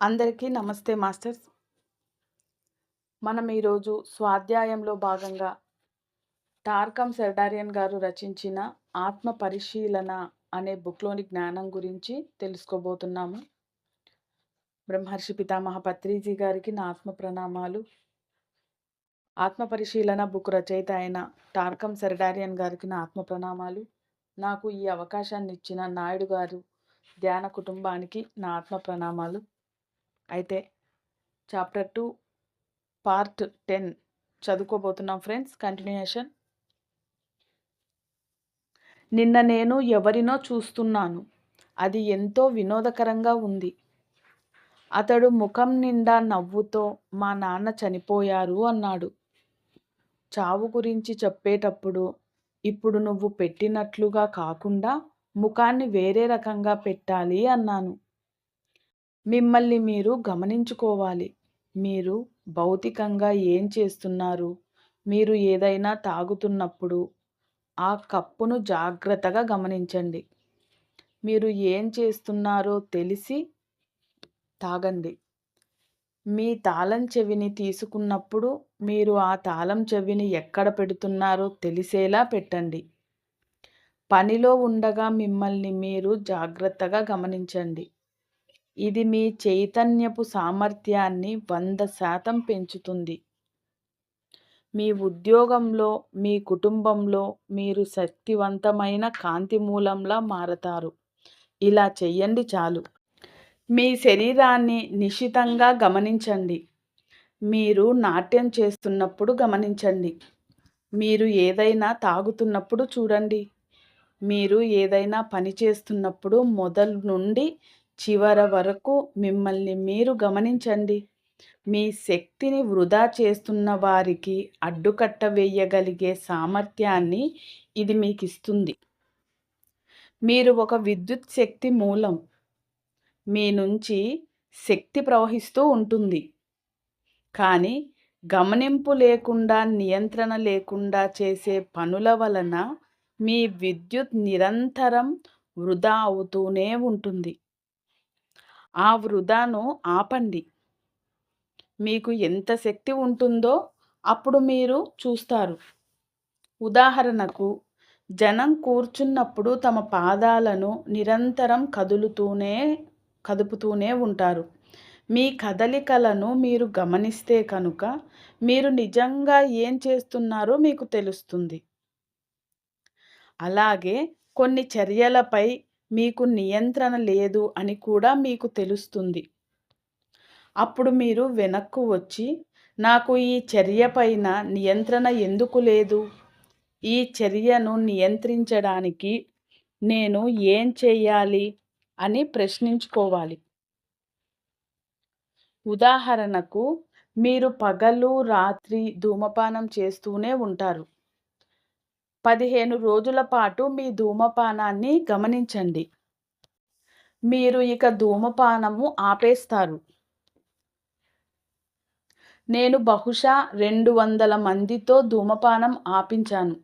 అందరికీ నమస్తే మాస్టర్స్. మనం ఈరోజు స్వాధ్యాయంలో భాగంగా టార్కమ్ సెర్డారియన్ గారు రచించిన ఆత్మ పరిశీలన అనే బుక్లోని జ్ఞానం గురించి తెలుసుకోబోతున్నాము. బ్రహ్మర్షి పితామహ పత్రిజీ గారికి నా ఆత్మ ప్రణామాలు. ఆత్మ పరిశీలన బుక్ రచయిత అయిన టార్కమ్ సెర్డారియన్ గారికి నా ఆత్మ ప్రణామాలు. నాకు ఈ అవకాశాన్ని ఇచ్చిన నాయుడు గారు ధ్యాన కుటుంబానికి నా ఆత్మ ప్రణామాలు. అయితే చాప్టర్ టూ పార్ట్ టెన్ చదువుకోబోతున్నాం ఫ్రెండ్స్. కంటిన్యూషన్ నిన్న నేను ఎవరినో చూస్తున్నాను. అది ఎంతో వినోదకరంగా ఉంది. అతడు ముఖం నిండా నవ్వుతో మా నాన్న చనిపోయారు అన్నాడు. చావు గురించి చెప్పేటప్పుడు ఇప్పుడు నువ్వు పెట్టినట్లుగా కాకుండా ముఖాన్ని వేరే రకంగా పెట్టాలి అన్నాను. మిమ్మల్ని మీరు గమనించుకోవాలి. మీరు భౌతికంగా ఏం చేస్తున్నారు? మీరు ఏదైనా తాగుతున్నప్పుడు ఆ కప్పును జాగ్రత్తగా గమనించండి. మీరు ఏం చేస్తున్నారో తెలిసి తాగండి. మీ తాళం చెవిని తీసుకున్నప్పుడు మీరు ఆ తాళం చెవిని ఎక్కడ పెడుతున్నారో తెలిసేలా పెట్టండి. పనిలో ఉండగా మిమ్మల్ని మీరు జాగ్రత్తగా గమనించండి. ఇది మీ చైతన్యపు సామర్థ్యాన్ని వంద శాతం పెంచుతుంది. మీ ఉద్యోగంలో మీ కుటుంబంలో మీరు శక్తివంతమైన కాంతి మూలంలా మారతారు. ఇలా చెయ్యండి చాలు. మీ శరీరాన్ని నిశితంగా గమనించండి. మీరు నాట్యం చేస్తున్నప్పుడు గమనించండి. మీరు ఏదైనా తాగుతున్నప్పుడు చూడండి. మీరు ఏదైనా పని చేస్తున్నప్పుడు మొదలు నుండి చివర వరకు మిమ్మల్ని మీరు గమనించండి. మీ శక్తిని వృధా చేస్తున్న వారికి అడ్డుకట్ట వేయగలిగే సామర్థ్యాన్ని ఇది మీకు ఇస్తుంది మీరు ఒక విద్యుత్ శక్తి మూలం. మీ నుంచి శక్తి ప్రవహిస్తూ ఉంటుంది. కానీ గమనింపు లేకుండా నియంత్రణ లేకుండా చేసే పనుల వలన మీ విద్యుత్ నిరంతరం వృధా అవుతూనే ఉంటుంది. ఆ వృధాను ఆపండి. మీకు ఎంత శక్తి ఉంటుందో అప్పుడు మీరు చూస్తారు. ఉదాహరణకు జనం కూర్చున్నప్పుడు తమ పాదాలను నిరంతరం కదులుతూనే కదుపుతూనే ఉంటారు. మీ కదలికలను మీరు గమనిస్తే కనుక మీరు నిజంగా ఏం చేస్తున్నారో మీకు తెలుస్తుంది. అలాగే కొన్ని చర్యలపై మీకు నియంత్రణ లేదు అని కూడా మీకు తెలుస్తుంది. అప్పుడు మీరు వెనక్కు వచ్చి నాకు ఈ చర్య పైన నియంత్రణ ఎందుకు లేదు? ఈ చర్యను నియంత్రించడానికి నేను ఏం చేయాలి? అని ప్రశ్నించుకోవాలి. ఉదాహరణకు మీరు పగలు రాత్రి ధూమపానం చేస్తూనే ఉంటారు. పదిహేను రోజుల పాటు మీ ధూమపానాన్ని గమనించండి. మీరు ఇక ధూమపానము ఆపేస్తారు. నేను బహుశా రెండు వందల మందితో ధూమపానం ఆపించాను.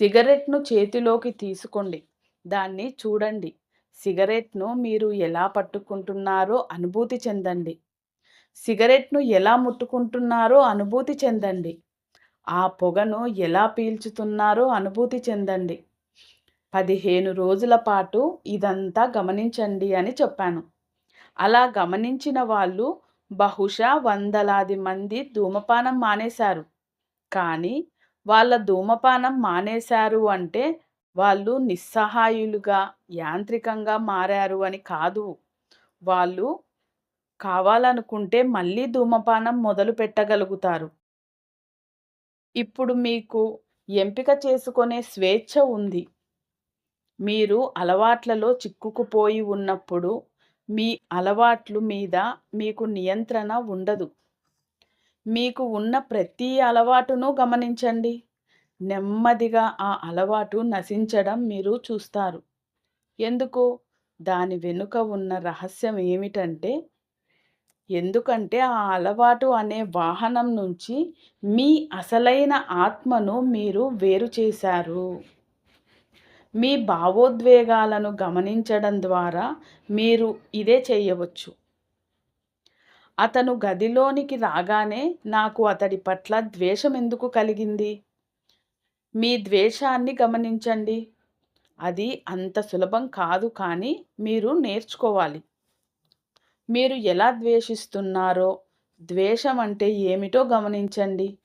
సిగరెట్ను చేతిలోకి తీసుకోండి. దాన్ని చూడండి. సిగరెట్ను మీరు ఎలా పట్టుకుంటున్నారో అనుభూతి చెందండి. సిగరెట్ను ఎలా ముట్టుకుంటున్నారో అనుభూతి చెందండి. ఆ పొగను ఎలా పీల్చుతున్నారో అనుభూతి చెందండి. పదిహేను రోజుల పాటు ఇదంతా గమనించండి అని చెప్పాను. అలా గమనించిన వాళ్ళు బహుశా వందలాది మంది ధూమపానం మానేశారు. కానీ వాళ్ళ ధూమపానం మానేశారు అంటే వాళ్ళు నిస్సహాయులుగా యాంత్రికంగా మారారు అని కాదు. వాళ్ళు కావాలనుకుంటే మళ్ళీ ధూమపానం మొదలు పెట్టగలుగుతారు ఇప్పుడు మీకు ఎంపిక చేసుకునే స్వేచ్ఛ ఉంది. మీరు అలవాట్లలో చిక్కుకుపోయి ఉన్నప్పుడు మీ అలవాట్లు మీద మీకు నియంత్రణ ఉండదు. మీకు ఉన్న ప్రతి అలవాటును గమనించండి. నెమ్మదిగా ఆ అలవాటు నశించడం మీరు చూస్తారు. ఎందుకు? దాని వెనుక ఉన్న రహస్యం ఏమిటంటే ఎందుకంటే ఆ అలవాటు అనే వాహనం నుంచి మీ అసలైన ఆత్మను మీరు వేరు చేశారు. మీ భావోద్వేగాలను గమనించడం ద్వారా మీరు ఇదే చేయవచ్చు. అతను గదిలోనికి రాగానే నాకు అతడి పట్ల ద్వేషం ఎందుకు కలిగింది? మీ ద్వేషాన్ని గమనించండి. అది అంత సులభం కాదు కానీ మీరు నేర్చుకోవాలి. మీరు ఎలా ద్వేషిస్తున్నారో ద్వేషం అంటే ఏమిటో గమనించండి.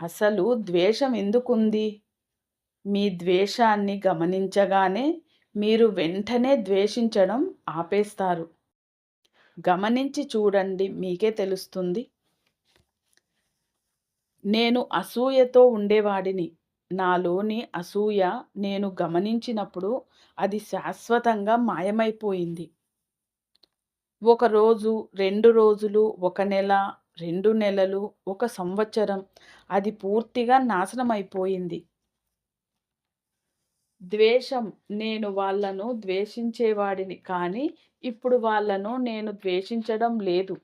అసలు ద్వేషం ఎందుకుంది? మీ ద్వేషాన్ని గమనించగానే మీరు వెంటనే ద్వేషించడం ఆపేస్తారు. గమనించి చూడండి మీకే తెలుస్తుంది. నేను అసూయతో ఉండేవాడిని. నాలోని అసూయ నేను గమనించినప్పుడు అది శాశ్వతంగా మాయమైపోయింది. ఒకరోజు రెండు రోజులు ఒక నెల రెండు నెలలు ఒక సంవత్సరం. అది పూర్తిగా నాశనం అయిపోయింది ద్వేషం. నేను వాళ్ళను ద్వేషించేవాడిని కానీ ఇప్పుడు వాళ్ళను నేను ద్వేషించడం లేదు.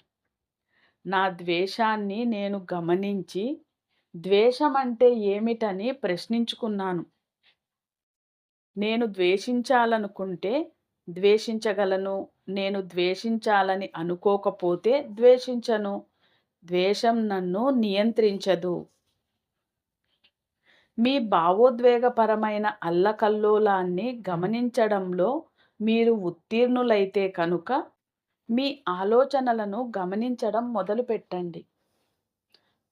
నా ద్వేషాన్ని నేను గమనించి ద్వేషం అంటే ఏమిటని ప్రశ్నించుకున్నాను. నేను ద్వేషించాలనుకుంటే ద్వేషించగలను. నేను ద్వేషించాలని అనుకోకపోతే ద్వేషించను. ద్వేషం నన్ను నియంత్రించదు. మీ భావోద్వేగపరమైన అల్లకల్లోలాన్ని గమనించడంలో మీరు ఉత్తీర్ణులైతే కనుక మీ ఆలోచనలను గమనించడం మొదలుపెట్టండి.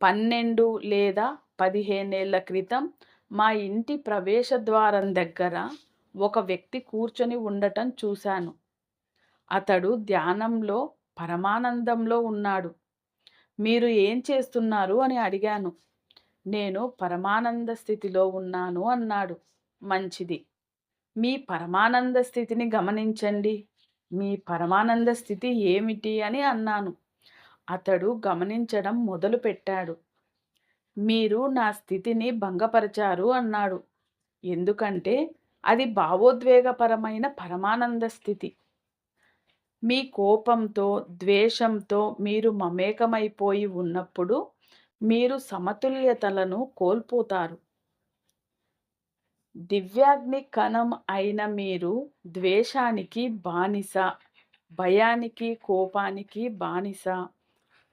పన్నెండు లేదా పదిహేనేళ్ళ క్రితం మా ఇంటి ప్రవేశ ద్వారం దగ్గర ఒక వ్యక్తి కూర్చొని ఉండటం చూశాను. అతడు ధ్యానంలో పరమానందంలో ఉన్నాడు. మీరు ఏం చేస్తున్నారు అని అడిగాను. నేను పరమానంద స్థితిలో ఉన్నాను అన్నాడు. మంచిది. మీ పరమానంద స్థితిని గమనించండి. మీ పరమానంద స్థితి ఏమిటి అని అన్నాను. అతడు గమనించడం మొదలుపెట్టాడు మీరు నా స్థితిని భంగపరిచారు అన్నాడు. ఎందుకంటే అది భావోద్వేగపరమైన పరమానంద స్థితి. మీ కోపంతో ద్వేషంతో మీరు మమేకమైపోయి ఉన్నప్పుడు మీరు సమతుల్యతలను కోల్పోతారు. దివ్యాగ్ని కణం అయిన మీరు ద్వేషానికి బానిస భయానికి కోపానికి బానిస.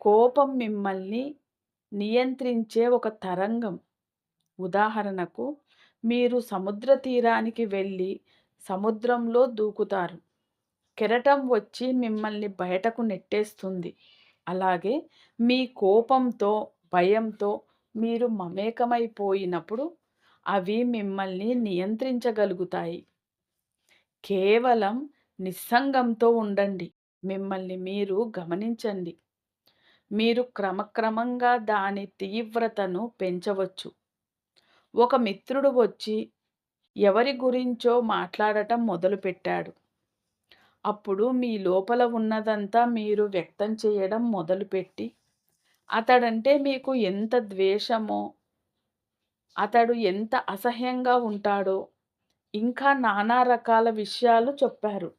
కోపం మిమ్మల్ని నియంత్రించే ఒక తరంగం. ఉదాహరణకు మీరు సముద్ర తీరానికి వెళ్ళి సముద్రంలో దూకుతారు. కెరటం వచ్చి మిమ్మల్ని బయటకు నెట్టేస్తుంది. అలాగే మీ కోపంతో భయంతో మీరు మమేకమైపోయినప్పుడు అవి మిమ్మల్ని నియంత్రించగలుగుతాయి. కేవలం నిస్సంగంతో ఉండండి. మిమ్మల్ని మీరు గమనించండి. మీరు క్రమక్రమంగా దాని తీవ్రతను పెంచవచ్చు. ఒక మిత్రుడు వచ్చి ఎవరి గురించో మాట్లాడటం మొదలుపెట్టాడు. అప్పుడు మీ లోపల ఉన్నదంతా మీరు వ్యక్తం చేయడం మొదలుపెట్టి అతడంటే మీకు ఎంత ద్వేషమో అతడు ఎంత అసహ్యంగా ఉంటాడో ఇంకా నానా రకాల విషయాలు చెప్పారు.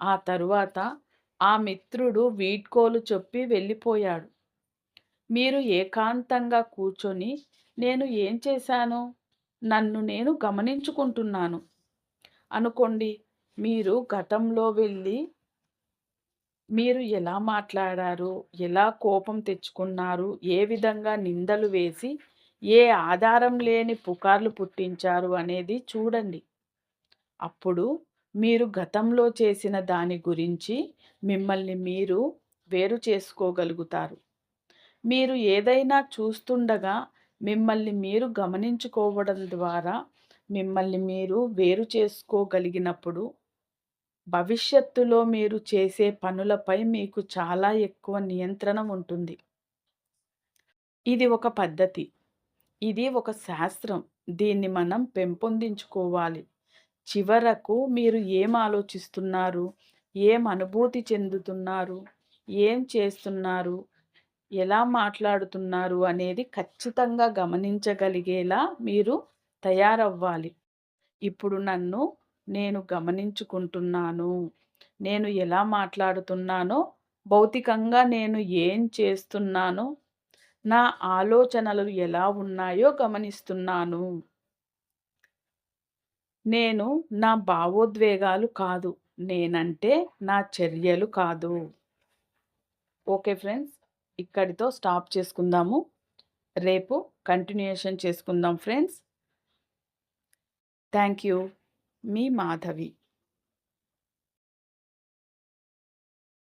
ఆ తరువాత ఆ మిత్రుడు వీడ్కోలు చెప్పి వెళ్ళిపోయాడు. మీరు ఏకాంతంగా కూర్చొని నేను ఏం చేశాను? నన్ను నేను గమనించుకుంటున్నాను. అనుకోండి మీరు గతంలో వెళ్ళి మీరు ఎలా మాట్లాడారు? ఎలా కోపం తెచ్చుకున్నారు? ఏ విధంగా నిందలు వేసి ఏ ఆధారం లేని పుకార్లు పుట్టించారు అనేది చూడండి. అప్పుడు మీరు గతంలో చేసిన దాని గురించి మిమ్మల్ని మీరు వేరు చేసుకోగలుగుతారు. మీరు ఏదైనా చూస్తుండగా మిమ్మల్ని మీరు గమనించుకోవడం ద్వారా మిమ్మల్ని మీరు వేరు చేసుకోగలిగినప్పుడు భవిష్యత్తులో మీరు చేసే పనులపై మీకు చాలా ఎక్కువ నియంత్రణ ఉంటుంది. ఇది ఒక పద్ధతి. ఇది ఒక శాస్త్రం. దీన్ని మనం పెంపొందించుకోవాలి. చివరకు మీరు ఏం ఆలోచిస్తున్నారు? ఏం అనుభూతి చెందుతున్నారు? ఏం చేస్తున్నారు? ఎలా మాట్లాడుతున్నారు అనేది ఖచ్చితంగా గమనించగలిగేలా మీరు తయారవ్వాలి. ఇప్పుడు నన్ను నేను గమనించుకుంటున్నాను. నేను ఎలా మాట్లాడుతున్నానో భౌతికంగా నేను ఏం చేస్తున్నానో నా ఆలోచనలు ఎలా ఉన్నాయో గమనిస్తున్నాను. నేను నా భావోద్వేగాలు కాదు. నేనంటే నా చర్యలు కాదు. Okay friends? ఇక్కడితో స్టాప్ చేసుకుందాము. రేపు కంటిన్యూషన్ చేసుకుందాం ఫ్రెండ్స్ థ్యాంక్ యూ మీ మాధవి.